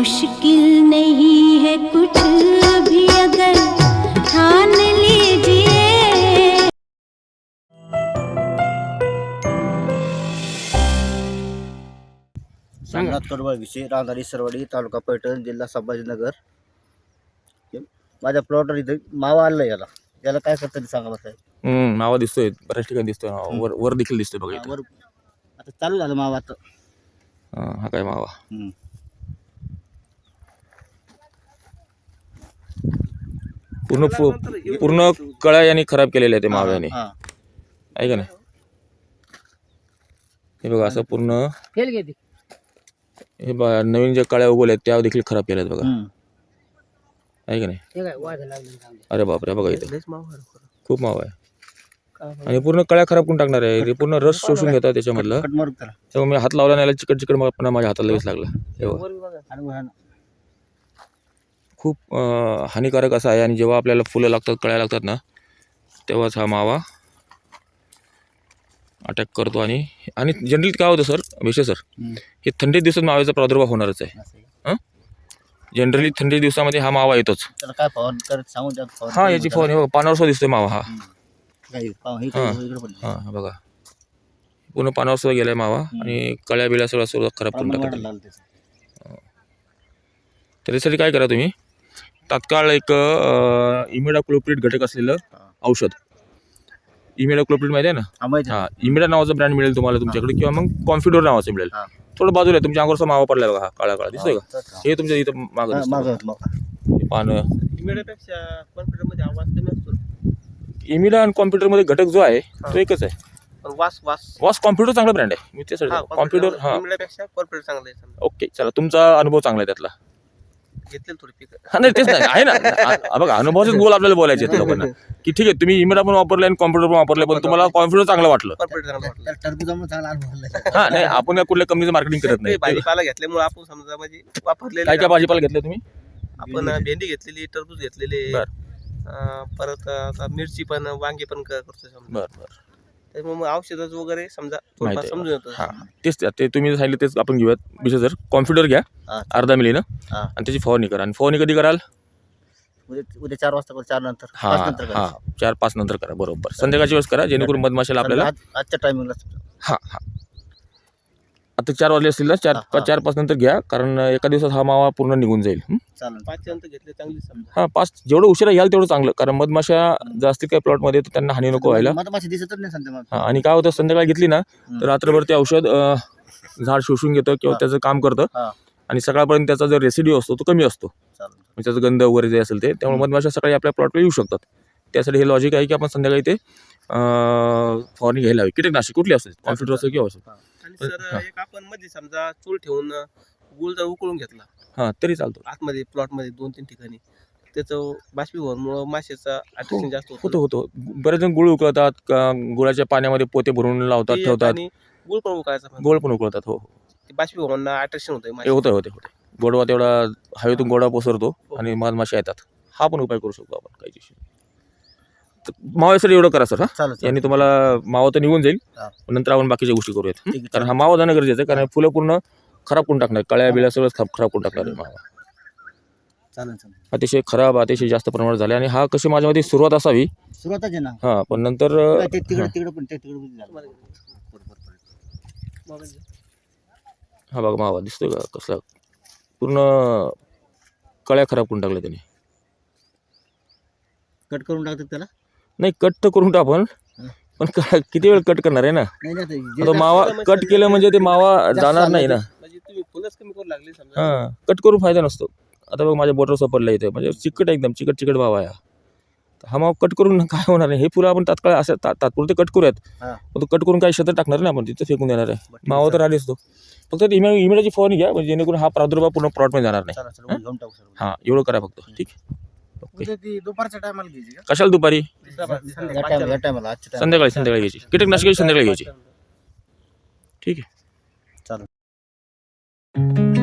मुश्किल नहीं है कुछ भी अगर। ठान लीजिए। सोमनाथ कडबळ विषय रांधारी सरवाडी तालुका पैठण जिल्हा संभाजीनगर. माझ्या प्लॉटवर इथं मावा आणलं याला. याला काय करतं सांगा साहेब. हम्म, मावा दिसतोय बऱ्याच ठिकाणी दिसतोय हा, वर वर देखील दिसतोय बघा इथं. वर आता चालू झालं मावा आता. हा, हा काय मावा. हम्म. पूर्ण फु- पूर्ण कळ्या यांनी खराब केलेल्या आहेत ते माव्याने. हा. आहे का नाही? हे बघा असं पूर्ण हे बघा नवीन ज्या कळ्या उगवल्या आहेत त्या देखील खराब केल्या आहेत बघा. हम्म. आहे का नाही? अरे बापरे बघा इथं. खूप मावा आहे. आणि पूर्ण कळ्या खराब करून टाकणार आहे. हे पूर्ण रस शोषून घेतात त्याच्यामधलं. कट मारू त्याला. तेव्हा मी हात लावला नाही चिकट चिकट पण माझ्या हाताला लगेच लागला. हे बघा. खूप हानिकारक असा आहे. आणि जेव्हा आपल्याला फुलं लागतात कळ्या लागतात ना तेव्हाच हा मावा अटॅक करतो. आणि आणि जनरली काय होतं सर विषय सर. हे थंडीत दिवसात माव्याचा प्रादुर्भाव होणारच आहे. जनरली थंडी दिवसामध्ये हा मावा येतोच. काय हा याची. फवारणी बघा पानावर सुद्धा दिसतोय मावा हा. हे हा. हा हा बघा. पूर्ण पानावर सुद्धा गेलाय मावा. आणि कळ्या बिळ्या सगळं सगळं खराब करून टाकत. त्याच्यासाठी काय करा तुम्ही? तात्काळ एक इमिडा क्लोप्रिट घटक असलेलं औषध. इमिडा क्लोप्रिट माहिती आहे ना? हा. हा इमिडा नावाचा ब्रँड मिळेल तुम्हाला तुमच्याकडे किंवा मग कॉन्फिडोर नावाचं मिळेल. थोडं बाजूला आहे, तुमच्या अंगावरचा मावा पडलाय बघा काळा काळा दिसतोय का? हे तुमच्या इथं मागं दिसतंय. मागं, बघा. मागं. हे पानं. इमिडियापेक्षा कॉन्फिडंटमध्ये आवाज कमी असतो. इमिडा आणि कॉम्प्युटरमध्ये घटक जो आहे तो एकच आहे. पण वास वास. वॉस कॉम्प्युटर चांगला ब्रँड आहे. मी त्यासाठी कॉम्प्युटर हा. कॉन्फिडंट चांगलं आहे ओके चला तुमचा अनुभव चांगला आहे त्यातला. घेतलेलं थोडी पीक. हा नाही तेच नाही आहे ना. आ- बघा अनुभवाचेच गोल आपल्याला बोलायचे आहेत लोकांना. की ठीक आहे तुम्ही इमिडा पण वापरले आणि कॉम्प्युटर पण वापरले पण तुम्हाला कॉन्फिडन्स चांगलं वाटलं. कॉन्फिडंट चांगलं वाटलं. त्याला टरबुजामुळे चांगला अनुभव आला. हा नाही आपण या कुठल्या कंपनीचं मार्केटिंग करत ते नाही भाजीपाला घेतल्यामुळे आपण समजा म्हणजे वापरलेले काय काय भाजीपाला घेतलं तुम्ही? आपण भेंडी घेतलेली टरबूज घेतलेले. बर. अं, परत आता मिरची पण वांगे पण क- करतो समजा. बरं बरं. त्यामुळे मग औषधाचं वगैरे समजा माहिती थोडंफार आहे. समजून येतं. हा. तेच ते- ते तुम्ही सांगितलं तेच आपण घेऊयात. विशेष सर कॉन्फिडर घ्या. हा. अर्धा मिलीनं हा. आणि त्याची फवारणी करा. आणि फवारणी कधी कराल? उद्या उद्या चार वाजता करू चार नंतर. हा पाच नंतर हा. करायचं. चार पाच नंतर करा. बरोबर. संध्याकाळची वेळेस करा जेणेकरून मधमाशाला आपल्याला आज- आजच्या टायमिंगला हा हा. आता चार वाजले असतील ना? चार हा, हा. चार पाच नंतर घ्या कारण एका दिवसात हा मावा पूर्ण निघून जाईल. हं? चालेल. पाच नंतर घेतले चांगली समजा. हा पाच जेवढं उशिरा घ्याल तेवढं चांगलं कारण मधमाशा जास्ती काय प्लॉटमध्ये तर त्यांना हानी नको व्हायला. मधमाशी दिसतच नाही संध्या मग हा, आणि काय होतं संध्याकाळी घेतली ना तर रात्रभर ते औषध अं, झाड शोषून घेतं किंवा हा. त्याचं काम करतं. हा. आणि सकाळपर्यंत त्याचा जो रेसिड्यू असतो तो कमी असतो. चालेल. म्हणजे त्याचा गंध वगैरे जे असेल ते त्यामुळे मधमाशा सकाळी आपल्या प्लॉटला येऊ शकतात. त्यासाठी हे लॉजिक आहे की आपण संध्याकाळी ते फवारणी घ्यायला हवी. कीटकनाशक कुठली असते कॉम्प्युटर असो किंवा असो. आणि हा. सर एक आपण मध्ये समजा चूल ठेवून गुळ जर उकळून घेतला. हां तरी चालतो. आतमध्ये प्लॉटमध्ये दोन तीन ठिकाणी. त्याचं बाष्पीभवनमुळं माशाचा अट्रॅक्शन जास्त होतो. होतो बरेच जण गुळ उकळतात का- गुळाच्या पाण्यामध्ये पोते भरून लावतात ते ठेवतात. आणि गुळ पण उकळायचा पण. गोळ पण उकळतात हो हो. ते बाष्पीभवनना अट्रॅक्शन होतंय हे माशाचं. होतं होते होते गोडवा तेवढा हवेतून गोडवा पसरतो आणि मधमाशा येतात. हा पण उपाय करू शकतो आपण काही तर मावासाठी एवढं करा सर हा चालेल. यांनी तुम्हाला मावा तर निघून जाईल हा. नंतर आपण बाकीच्या गोष्टी करूयात? ठीक आहे, कारण हा मावा जाणं गरजेचं आहे कारण फुलं पूर्ण खराब करून टाकणार कळ्या बिळ्या सगळं खराब खराब करून टाकणार आहे मावा चालेल चालेल अतिशय खराब अतिशय जास्त प्रमाणात झाले आणि हा कशी माझ्यामध्ये सुरुवात असावी सुरुवातच आहे ना हा पण नंतर काय ते तिकडे तिकडे पण ते तिकडे पण झालं. तुम्हाला- बरोबर, बरोबर. मोबाईल घे. हा बघा मावा दिसतोय का कसला पूर्ण कळ्या खराब करून टाकल्या त्याने कट करून टाकतात त्याला नाही कट तर करून टाक आपण. पण क- किती वेळ कट करणार आहे ना? नाही नाही ते जे आता मावा कट केलं म्हणजे ते मावा जाणार नाही ना. म्हणजे तुम्ही फुलच कमी करू लागले समजा. हा कट करून फायदा नसतो. आता बघ माझ्या बोटर सापडला इथे. म्हणजे चिकट आहे एकदम चिकट चिकट मावा आहे हा. तर हा मावा कट करून काय होणार नाही? हे फुलं आपण तात्काळ असं ता- तात्पुरते कट करूयात. हा. पण तो कट करून काही क्षेत्र टाकणार नाही आपण तिथं फेकून देणार आहे. बरं, ठीक मावा तर आली असतो फक्त इमे इमिडियाची फवारणी घ्या म्हणजे जेणेकरून हा प्रादुर्भाव पूर्ण प्लॉटमध्ये जाणार नाही. घेऊन टाकू सर हा एवढं करा फक्त. ठीक आहे. दुपारच्या टायमाला कशाला दुपारी? संध्याकाळी संध्याकाळी घ्यायची. कीटकनाशक संध्याकाळी घ्यायची. ठीक आहे. चालेल.